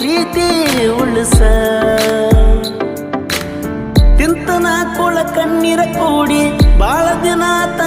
ಪ್ರೀತಿ ಉಳಿಸ. ತಿಂತನ ಕೊಳ ಕಣ್ಣೀರ ಕೂಡಿ ಬಾಳ ದಿನ ಆತ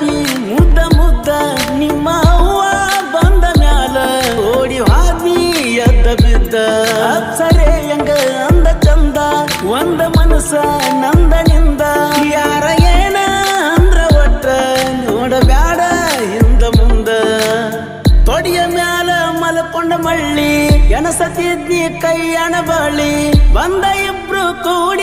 ಮಾತಾಡಾಕಿ ಮುದ್ದ ಮುದ್ದ ನಿಮ್ಮ ಅವ್ವ ಬಂದ ಮ್ಯಾಲ ಓಡಿ ಹಾದಿ ಎದ್ದ ಬಿದ್ದ ಅಪ್ಸರೆ ಹೆಂಗ ಅಂದ ಚಂದ ಒಂದ ಮನಸ್ಸ ನಂದನಿಂದ ಯಾರ ಏನ ಅಂದ್ರ ಒಟ್ಟ ನೋಡಬ್ಯಾಡ ಹಿಂದ ಮುಂದ ತೊಡಿಯ ಮ್ಯಾಲ ಮಲ್ಕೊಂಡ ಮಳ್ಳಿ ಎಣಸತಿದ್ನಿ ಕೈಯಣ ಬಳಿ ಬಂದ ಇಬ್ರು ಕೂಡಿರ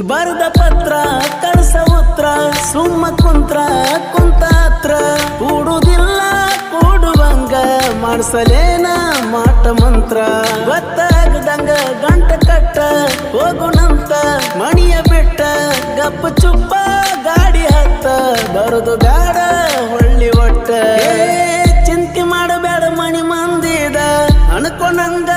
ಬರದ ಪತ್ರ, ಕಳಸ ಉತ್ರ, ಸುಮ್ಮ ಕುಂತ್ರ ಕುಂತ ಹತ್ರ ಕೂಡುದಿಲ್ಲ, ಕೂಡುವಂಗ, ಮಾಡ್ಸಲೇನ ಮಾಟ ಮಂತ್ರ. ಗೊತ್ತಾಗದಂಗ ಗಂಟ ಕಟ್ಟ ಹೋಗುಣಂತ ಮಣಿಯ ಬಿಟ್ಟ, ಗಪ್ಪ ಚುಪ್ಪ, ಗಾಡಿ ಹತ್ತ. ಬರದು ಗಾಡ, ಹೊಳ್ಳಿ ಒಟ್ಟ. ಚಿಂತೆ ಮಾಡಬೇಡ ಮಣಿ ಮಂದಿದ. ಅನ್ಕೊಂಡಂಗ